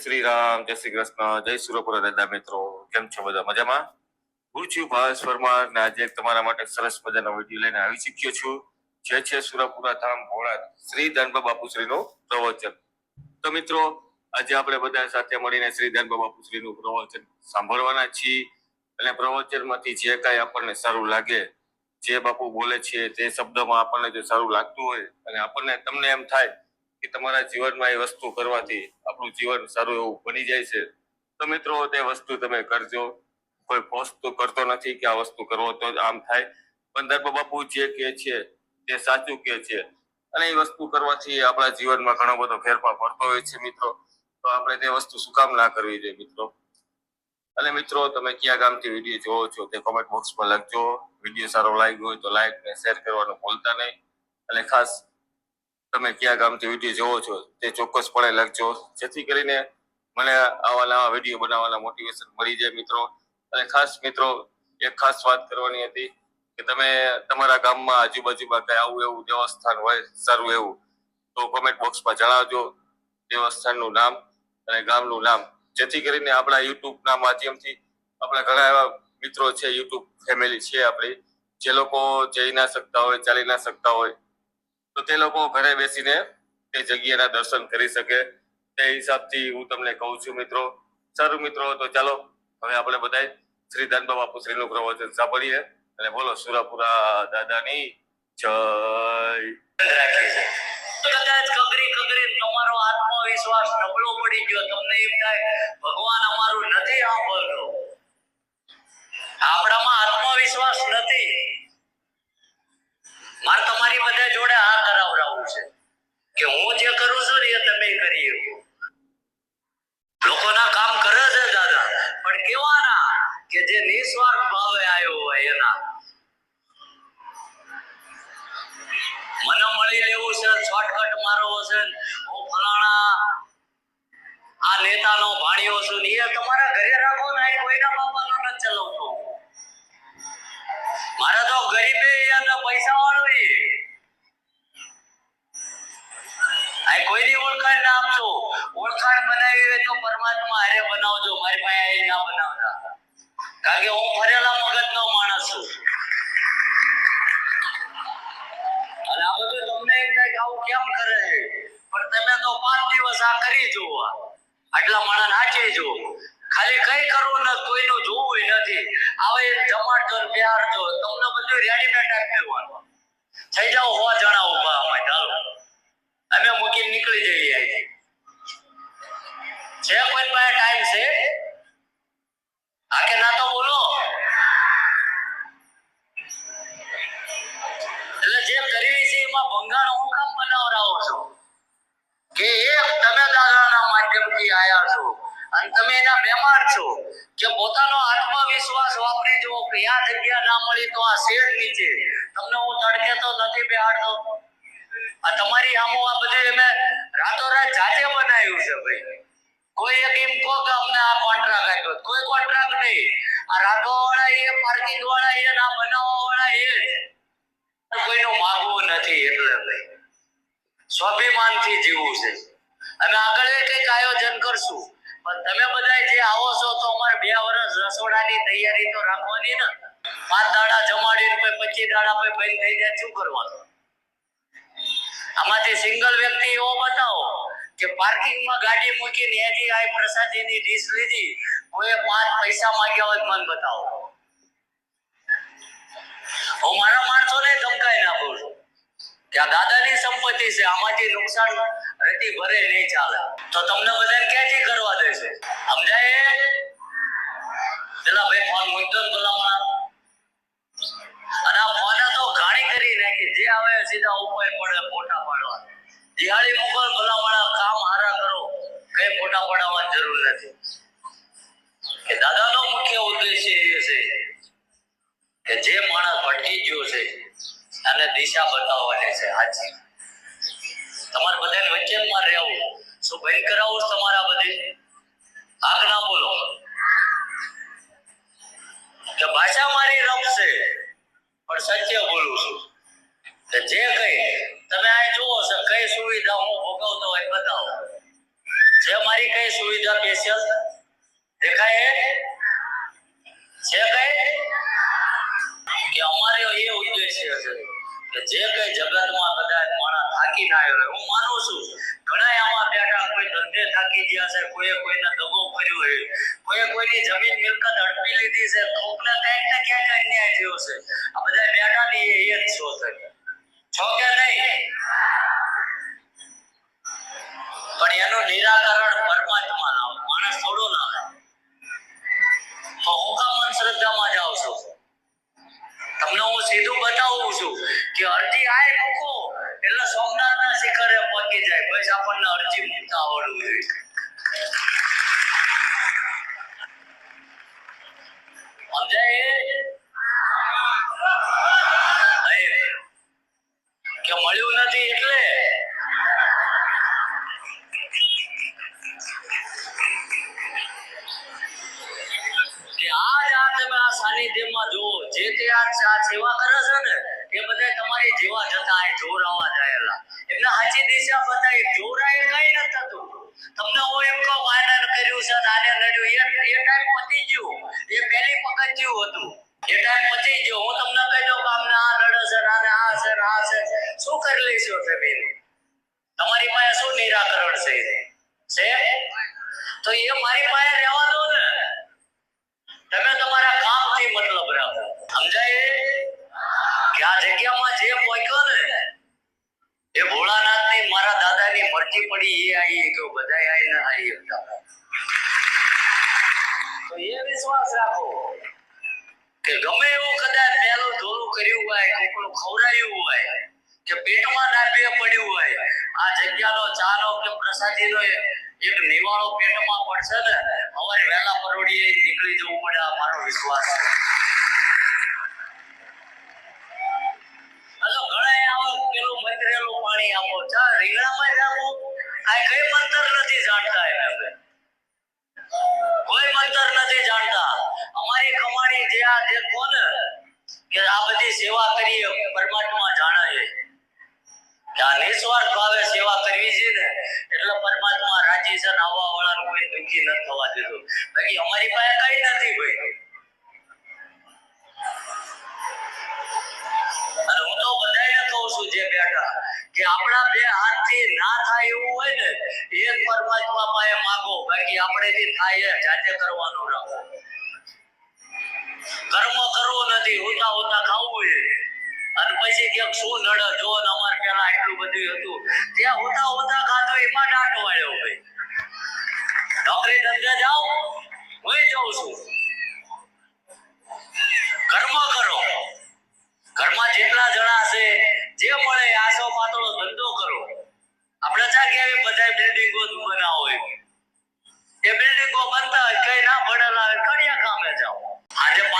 શ્રી રામ જય શ્રી કૃષ્ણ, જય સુરપુરા દાદા મિત્રો, કેમ છો બધા? મજામાં? હું છું ભાવેશ પરમાર ને આજે તમારા માટે સરસ મજાનો વીડિયો લઈને આવી ચૂક્યો છું. જે છે સુરપુરા ધામ ભોળા શ્રી ધનબા બાપુશ્રીનું પ્રવચન. તો મિત્રો, આજે આપણે બધા સાથે મળીને શ્રી ધનબા બાપુશ્રીનું પ્રવચન સાંભળવાના છીએ અને પ્રવચનમાંથી જે કાંઈ આપણને સારું લાગે, જે બાપુ બોલે છે તે શબ્દમાં આપણને જો સારું લાગતું હોય અને આપણને તમને એમ થાય કે તમારા જીવનમાં એ વસ્તુ કરવાથી આપણું જીવન સારું એવું બની જાય છે. તો મિત્રો, તે વસ્તુ તમે કરજો. કોઈ ફોર્સ તો કરતો નથી કે આ વસ્તુ કરવો તો આમ થાય. ધર્મ બાપુ જે કે છે, તે સાચું કે છે. અને એ વસ્તુ કરવાથી આપણા જીવનમાં ઘણો બધો ફેરફાર પડતો હોય છે મિત્રો. તો આપણે તે વસ્તુ શું કામ ના કરવી જોઈએ મિત્રો? અને મિત્રો, તમે કયા ગામથી વીડિયો જોવો છો તે કોમેન્ટ બોક્સમાં લખજો. વીડિયો સારો લાગ્યો હોય તો લાઈક ને શેર કરવાનું ભૂલતા નહીં. અને ખાસ તમે કયા ગામથી વીડિયો જોવો છો તે ચોક્કસપણે લખજો. જેથી કરીને મને આવા નવા વીડિયો બનાવવાના મોટિવેશન મળી જાય મિત્રો. અને ખાસ મિત્રો, એક ખાસ વાત કરવાની હતી કે તમે તમારા ગામમાં આજુબાજુમાં કઈ આવું એવું દેવસ્થાન હોય, સારું એવું, તો કોમેન્ટ બોક્સમાં જણાવજો. દેવસ્થાનનું નામ અને ગામનું નામ. જેથી કરીને આપણા યુટ્યુબના માધ્યમથી આપણા ઘણા એવા મિત્રો છે યુટ્યુબ ફેમિલી છે આપણી. જે લોકો જઈ ના શકતા હોય, ચાલી ના શકતા હોય તો તે લોકો ઘરે બેસીને તે જગ્યાના દર્શન કરી શકે. તે હિસાબથી હું તમને કહું છું મિત્રો, સારું મિત્રો, તો ચાલો હવે આપણે બધા શ્રી દાનબા બાપુ શ્રીનું પ્રવચન સાંભળીએ અને બોલો, સુરાપુરા દાદાની જય. કદાચ તમારો આત્મવિશ્વાસ નબળો પડી ગયો, તમને એમ થાય, ભગવાન અમારું નથી આપણામાં આત્મવિશ્વાસ નથી મારે તમારી બધા જોડે આ કરાવડાવવું છે કે હું જે કરું છું ને એ તમે કરી શકો લોકોના કામ કરે છે દાદા પણ કેવાના કે જે નિસ્વાર્થ ભાવે આવ્યો હોય એના મને મળી શોર્ટકટ મારવો છે હું ફલાણા, આ નેતાનો ભાણ્યો છું એ તમારા ઘરે રાખો ને કોઈના બાપાનો ન ચલાવતો મારા તો ગરીબે અને પૈસા વાળો આ કોઈની ઓળખાણ ના આપજો ઓળખાણ બનાવી હોય તો પરમાત્મા હારે બનાવજો, મારી પાસે ના બનાવતા. કારણ કે હું ફરેલા મગજનો માણસ છું. અને આ બધું તમને એમ આવું કેમ કરે? છે? પણ તમે તો પાંચ દિવસ આ કરી જુઓ. આટલા માણસ નાચે જુઓ ખાલી કઈ કરવું નથી કોઈનું જોવું નથી. આવે જમાડજો ને બિહારજો તમને બધું રેડીમેડ આપી દેવાનું થઈ જાઓ, હો જણા ઊભા અમે ચાલો અમે મૂકીને નીકળી જઈએ. છે કોઈ પાસે ટાઈમ છે? હા કે ના? માધ્યમથી છો. અને તમે એના મહેમાન છો. કે પોતાનો આત્મવિશ્વાસ વાપરી જુઓ કે આ જગ્યા ના મળી તો આ શેડ નીચે. તમને હું તડકે તો નથી બેહાડતો. આ તમારી આમો આ બધું અમે રાતોરાત જાતે બનાવ્યું છે ભાઈ. કોઈ એક એમ કહો કે અમને આ કોન્ટ્રાક્ટ આપ્યો કોઈ કોન્ટ્રાક્ટ નહીં. આ રાખવા વાળા એ પાર્કિંગ વાળા એ ના બનાવવા વાળા એ કોઈનું માગવું નથી એટલે ભાઈ. સ્વાભિમાનથી જીવવું છે. અમે આગળ કંઈક આયોજન કરશું. પણ તમે બધા જે આવો છો તો અમારે બે વર્ષ રસોડાની તૈયારી તો રાખવાની ને. પાંચ દાડા જમાડીને પછી પચીસ દાડા પછી બંધ થઈ જાય, શું કરવાનું? આમાંથી સિંગલ વ્યક્તિ એવો બતાવો કે પાર્કિંગમાં ગાડી મૂકીને એથી આ પ્રસાદીની ડીશ લીધી, કોઈ પાંચ પૈસા માંગ્યા હોય મન બતાવો. હું મારા માણસોને કે દાદાની સંપત્તિ છે આમાંથી નુકસાન રેતી ભરે નહીં ચાલે. તો તમને બધાને ક્યાંથી કરવા દેશે સમજાય પેલા ભાઈ ફોન મૂકતો ને અને આ ફોને તો ઘાણી કરી નાખી. જે આવે સીધા ઉપર પડે, ફોટા પાડવા. દિહાળી મોકલ ભલામણ કામ હારા કરો. કઈ ફોટા પાડવાની જરૂર નથી. કે દાદાનો મુખ્ય ઉદ્દેશ્ય એ છે કે જે માણસ ભટકી ગયો છે અને દિશા બતાવવાની છે. સાચી તમારે બધાની વચ્ચેમાં રહેવું. શું બંધ કરાવું તમારા બધે? આગ ના બોલો. કે ભાષા મારી રમશે, પણ સત્ય બોલું છું. થાકીને આવ્યો હું માનું છું ઘણા આમાં બેઠા કોઈ ધંધે થાકી ગયા છે, કોઈએ કોઈને દગો કર્યો છે, કોઈએ કોઈની જમીન મિલકત હડપી લીધી છે, કોકને કંઈક ને ક્યાંક અન્યાય થયો છે. આ બધા બેઠા ને એ એક શો થઈ છો કે નહીં? પણ એનો અરજી મૂકતા આવડવું મળ્યું નથી. એટલે કે આજ આ તમે આ સાનિધ્યમાં જુઓ, જે તે આ આ સેવા કરે છે ને, એ બધા તમારી જેવા જતા જોરાવા જાયેલા. એમને આજે દિશા બતાવી જોરાએ કઈ ન થતું. તમને હું એમ કહું માયને કર્યું છે આને નડ્યું. એ એ ટાઈમ પતી ગયું. એ પહેલી પગથિયું હતું. એ ટાઈમ પતી ગયો. હું તમને કહી દઉં કે અમને આ નડે છે આને આ છે આ છે. શું કરી લેશો તમે? તમારી પાસે શું નિરાકરણ છે? છે? તો એ મારી પાસે રહેવા દો ને તમે તમારા કામથી મતલબ રાખો સમજાય એ? કે આ જગ્યામાં જે પહોંચ્યો ને એ ભોળાનાથની મારા દાદાની મરજી પડી કર્યું હોય કે પેટમાં ના બે પડ્યું હોય, આ જગ્યાનો ચાનો કે પ્રસાદીનો એક નિવાળો પેટમાં પડશે ને અમારે વહેલા પરોડીએ નીકળી જવું પડે, આ મારો વિશ્વાસ સેવા કરીએ પરમાત્મા જાણે છે નિસ્વાર્થ ભાવે સેવા કરવી છે ને, એટલે પરમાત્મા રાજી છે ને આવવા વાળાને કોઈ દુઃખી ન થવા દીધું. બાકી અમારી પાસે કઈ નથી ભાઈ. અને હું તો બધાને કહું છું જે બેઠા, કે આપણા બે હાથથી ના થાય એવું હોય ને એક પરમાત્મા પાસે માગો. બાકી આપણેથી થાય એ જાતે કરવાનું રાખો. કર્મ કરવું નથી, હોતા હોતા ખાવું છે. અને પછી ક્યાંક શું નડે? જો અમારે પેલા એટલું બધું હતું. ત્યાં હોતા હોતા ખાધો, એમાં દાંટ વાળ્યો ભાઈ નોકરી ધંધે જાઓ હું જાઉં છું. કર્મ કરો ઘરમાં જેટલા જણા છે, જે મળે આસો પાતળો ધંધો કરો. આપણે ચા કેવી બધા બિલ્ડિંગો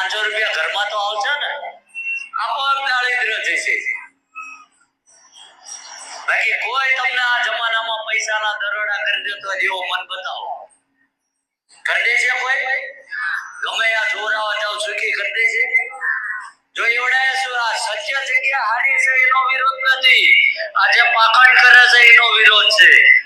પાંચસો રૂપિયા ઘરમાં તો આવશે ને આપોઆપ દારિદ્ર જશે. બાકી કોઈ તમને આ જમાનામાં પૈસાના દરોડા કરી દેતો એવો મન બતાવો. કરી છે કોઈ? ગમે આ જોરાવા જાવ સુખી કરી છે? જો એવડાય શું, આ સત્ય જગ્યા હારી છે, એનો વિરોધ નથી. આજે પાખંડ કરે છે, એનો વિરોધ છે.